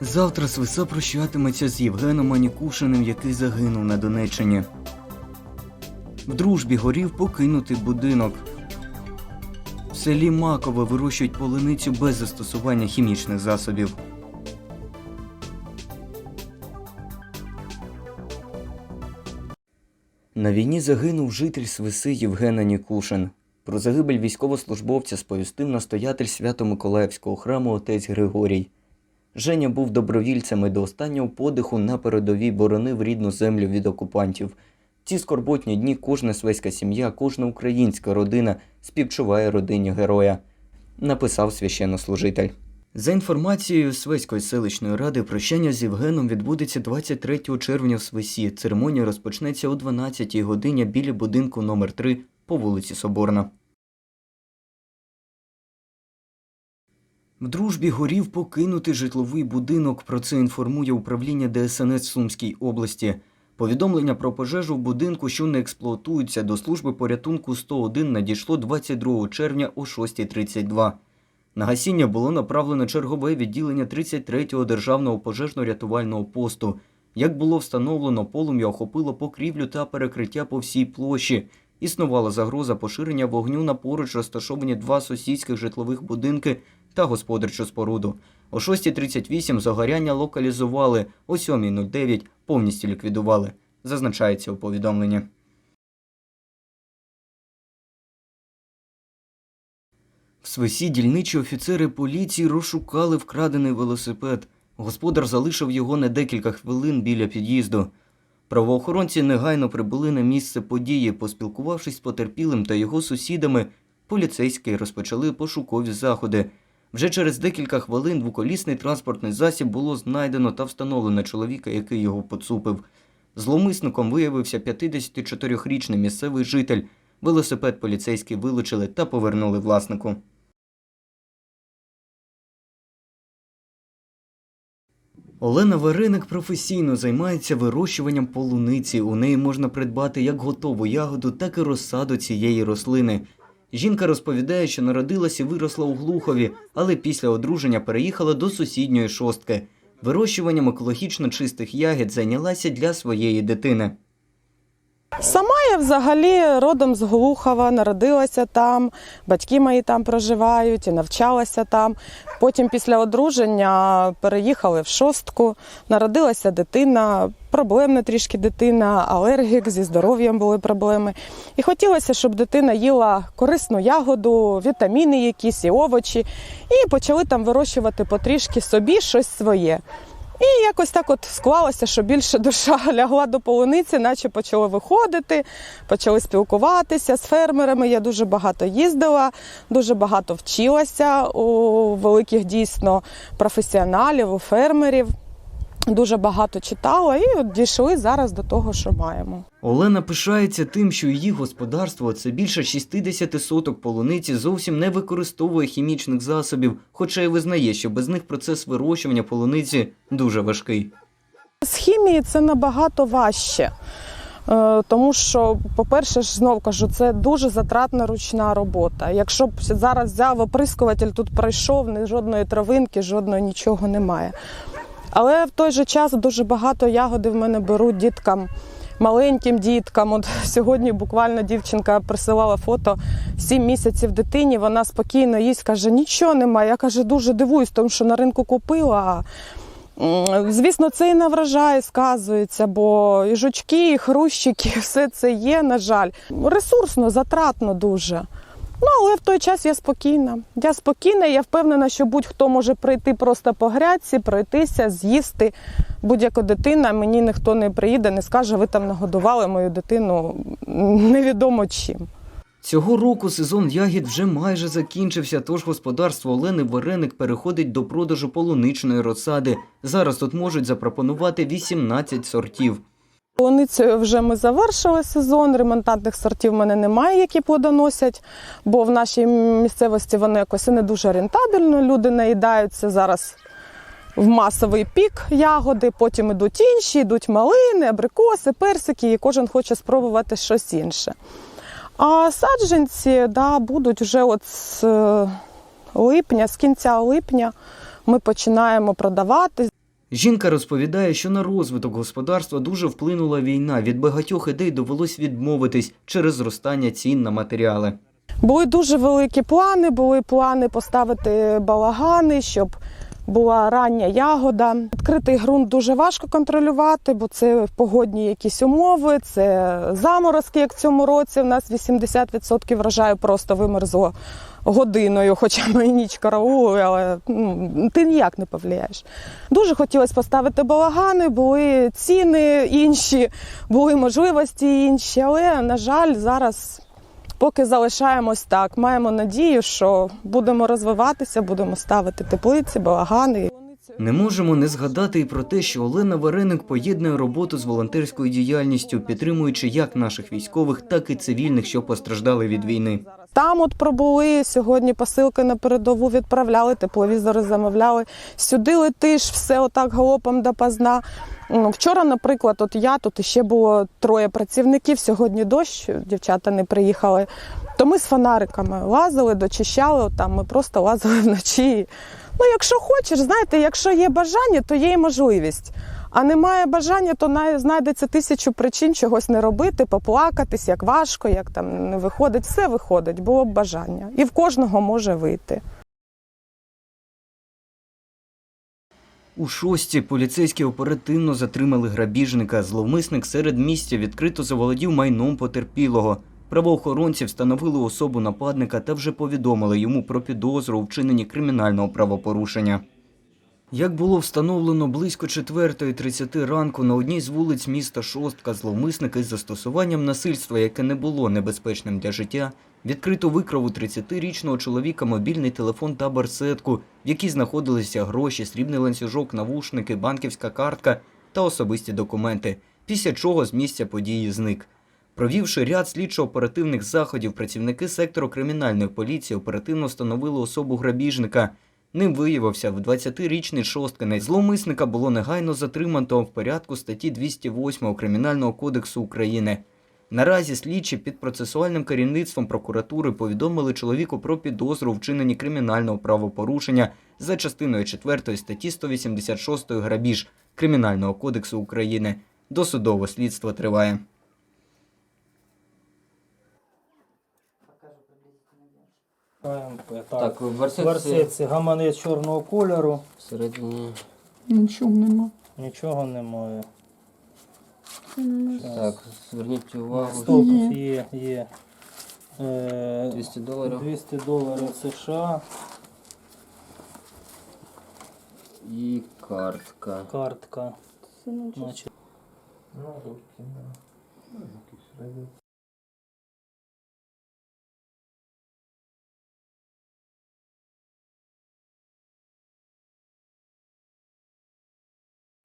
Завтра Свиса прощатиметься з Євгеном Анікушиним, який загинув на Донеччині. В дружбі горів покинутий будинок. В селі Макове вирощують полуницю без застосування хімічних засобів. На війні загинув житель Свиси Євген Анікушин. Про загибель військовослужбовця сповістив настоятель Свято-Миколаївського храму отець Григорій. Женя був добровільцем до останнього подиху на передовій боронив рідну землю від окупантів. Ці скорботні дні кожна свеська сім'я, кожна українська родина співчуває родині героя, написав священнослужитель. За інформацією Свеської селищної ради, прощання з Євгеном відбудеться 23 червня в Свисі. Церемонія розпочнеться о 12 годині біля будинку номер 3 по вулиці Соборна. В дружбі горів покинутий житловий будинок. Про це інформує управління ДСНС Сумській області. Повідомлення про пожежу в будинку, що не експлуатується, до служби порятунку 101 надійшло 22 червня о 6.32. На гасіння було направлено чергове відділення 33-го державного пожежно-рятувального посту. Як було встановлено, полум'я охопило покрівлю та перекриття по всій площі. Існувала загроза поширення вогню на поруч розташовані два сусідських житлових будинки та господарчу споруду. О 6.38 загоряння локалізували, о 7.09 повністю ліквідували, зазначається у повідомленні. В Свисі дільничі офіцери поліції розшукали вкрадений велосипед. Господар залишив його на декілька хвилин біля під'їзду. Правоохоронці негайно прибули на місце події. Поспілкувавшись з потерпілим та його сусідами, поліцейські розпочали пошукові заходи. Вже через декілька хвилин двоколісний транспортний засіб було знайдено та встановлено чоловіка, який його поцупив. Зловмисником виявився 54-річний місцевий житель. Велосипед поліцейські вилучили та повернули власнику. Олена Вареник професійно займається вирощуванням полуниці. У неї можна придбати як готову ягоду, так і розсаду цієї рослини. Жінка розповідає, що народилася і виросла у Глухові, але після одруження переїхала до сусідньої шостки. Вирощуванням екологічно чистих ягід зайнялася для своєї дитини. Сама я взагалі родом з Глухова, народилася там, батьки мої там проживають і навчалася там. Потім після одруження переїхали в шостку, народилася дитина, проблемна трішки дитина, алергік, зі здоров'ям були проблеми. І хотілося, щоб дитина їла корисну ягоду, вітаміни якісь і овочі. І почали там вирощувати потрішки собі щось своє. І якось так от склалося, що більше душа лягла до полуниці, наче почали виходити, почали спілкуватися з фермерами. Я дуже багато їздила, дуже багато вчилася у великих дійсно професіоналів, у фермерів. Дуже багато читала і от дійшли зараз до того, що маємо. Олена пишається тим, що її господарство це більше 60 соток полуниці зовсім не використовує хімічних засобів, хоча й визнає, що без них процес вирощування полуниці дуже важкий. З хімії це набагато важче. Е, Тому що, по-перше, ж знов кажу, це дуже затратна ручна робота. Якщо б зараз взяв оприскуватель, тут пройшов, жодної травинки, жодної нічого немає. Але в той же час дуже багато ягоди в мене беруть діткам, маленьким діткам. От сьогодні буквально дівчинка присилала фото 7 місяців дитині. Вона спокійно їсть, каже, нічого немає. Я каже, дуже дивуюсь, тому що на ринку купила. Звісно, це і на врожаї сказується, бо і жучки, і хрущики, все це є, на жаль. Ресурсно, затратно дуже. Ну, але в той час я спокійна. Я спокійна, я впевнена, що будь-хто може прийти просто по грядці, пройтися, з'їсти. Будь-яка дитина, мені ніхто не приїде, не скаже, ви там нагодували мою дитину невідомо чим. Цього року сезон ягід вже майже закінчився, тож господарство Олени Вареник переходить до продажу полуничної розсади. Зараз тут можуть запропонувати 18 сортів. Полуницею вже ми завершили сезон. Ремонтантних сортів в мене немає, які плодоносять, бо в нашій місцевості вони якось не дуже рентабельно. Люди наїдаються зараз в масовий пік ягоди, потім ідуть інші, йдуть малини, абрикоси, персики, і кожен хоче спробувати щось інше. А саджанці да, будуть вже от з е, липня, з кінця липня ми починаємо продавати. Жінка розповідає, що на розвиток господарства дуже вплинула війна. Від багатьох ідей довелось відмовитись через зростання цін на матеріали. Були дуже великі плани, були плани поставити балагани, щоб була рання ягода. Відкритий ґрунт дуже важко контролювати, бо це погодні якісь умови, це заморозки, як в цьому році. У нас 80% врожаю просто вимерзло годиною, хоча ми і ніч караули, але ну, ти ніяк не повлияєш. Дуже хотілося поставити балагани, були ціни інші, були можливості інші, але, на жаль, зараз поки залишаємось так. Маємо надію, що будемо розвиватися, будемо ставити теплиці, балагани. Не можемо не згадати і про те, що Олена Вареник поєднує роботу з волонтерською діяльністю, підтримуючи як наших військових, так і цивільних, що постраждали від війни. Там от пробули сьогодні посилки на передову відправляли, тепловізори замовляли. Сюди летиш, все отак галопом допоздна. Вчора, наприклад, от я тут ще було троє працівників. Сьогодні дощ, дівчата не приїхали. То ми з фонариками лазили, дочищали. Там ми просто лазили вночі. Ну, якщо хочеш, знаєте, якщо є бажання, то є і можливість. А немає бажання, то знайдеться тисячу причин чогось не робити, поплакатись, як важко, як там не виходить. Все виходить, було б бажання. І в кожного може вийти. У шості поліцейські оперативно затримали грабіжника. Зловмисник серед місця відкрито заволодів майном потерпілого. Правоохоронці встановили особу нападника та вже повідомили йому про підозру у вчиненні кримінального правопорушення. Як було встановлено близько 4.30 ранку на одній з вулиць міста Шостка, зловмисник із застосуванням насильства, яке не було небезпечним для життя, відкрито викрав у 30-річного чоловіка мобільний телефон та барсетку, в якій знаходилися гроші, срібний ланцюжок, навушники, банківська картка та особисті документи, після чого з місця події зник. Провівши ряд слідчо-оперативних заходів, працівники сектору кримінальної поліції оперативно встановили особу грабіжника. Ним виявився в 20-річний шосткинець. Зловмисника було негайно затримано в порядку статті 208 Кримінального кодексу України. Наразі слідчі під процесуальним керівництвом прокуратури повідомили чоловіку про підозру вчиненні кримінального правопорушення за частиною 4 статті 186 грабіж Кримінального кодексу України. Досудове слідство триває. КМП. Так, Так, в версеці Версиці гаманець чорного кольору. всередині. Нічого нема. Нічого немає. Так, зверніть увагу. Стовп Є. є, є. Е, 200 доларів 200 доларів США, і картка. картка. Значить,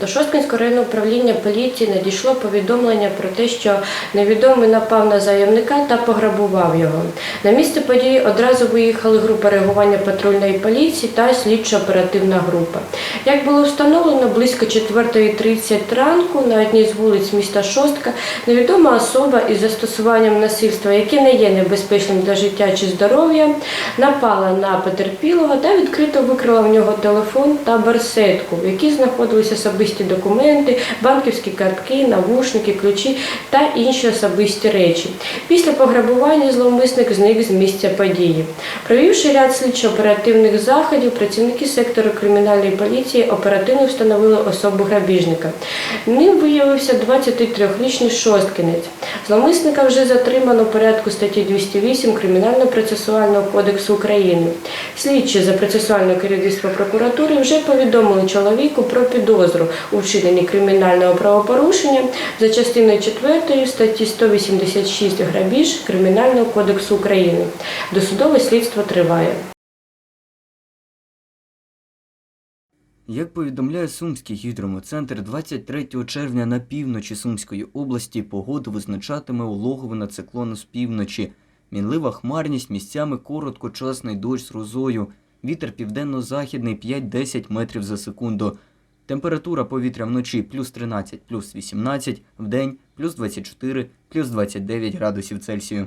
До Шосткинського районного управління поліції надійшло повідомлення про те, що невідомий напав на заявника та пограбував його. На місце події одразу виїхали група реагування патрульної поліції та слідчо-оперативна група. Як було встановлено, близько 4.30 ранку на одній з вулиць міста Шостка невідома особа із застосуванням насильства, яке не є небезпечним для життя чи здоров'я, напала на потерпілого та відкрито викрила в нього телефон та барсетку, в якій знаходилися особисті документи, банківські картки, навушники, ключі та інші особисті речі. Після пограбування зловмисник зник з місця події. Провівши ряд слідчо-оперативних заходів, працівники сектору кримінальної поліції оперативно встановили особу грабіжника. Ним виявився 23-річний шосткінець. Зловмисника вже затримано в порядку статті 208 Кримінально-процесуального кодексу України. Слідчі за процесуальне керівництво прокуратури вже повідомили чоловіку про підозру у вчиненні кримінального правопорушення за частиною 4 статті 186 грабіж Кримінального кодексу України. Досудове слідство триває. Як повідомляє Сумський гідрометцентр, 23 червня на півночі Сумської області погоду визначатиме улоговина циклону з півночі. Мінлива хмарність місцями короткочасний дощ з розою. Вітер південно-західний 5-10 метрів за секунду. Температура повітря вночі плюс 13, плюс 18, вдень плюс 24, плюс 29 градусів Цельсію.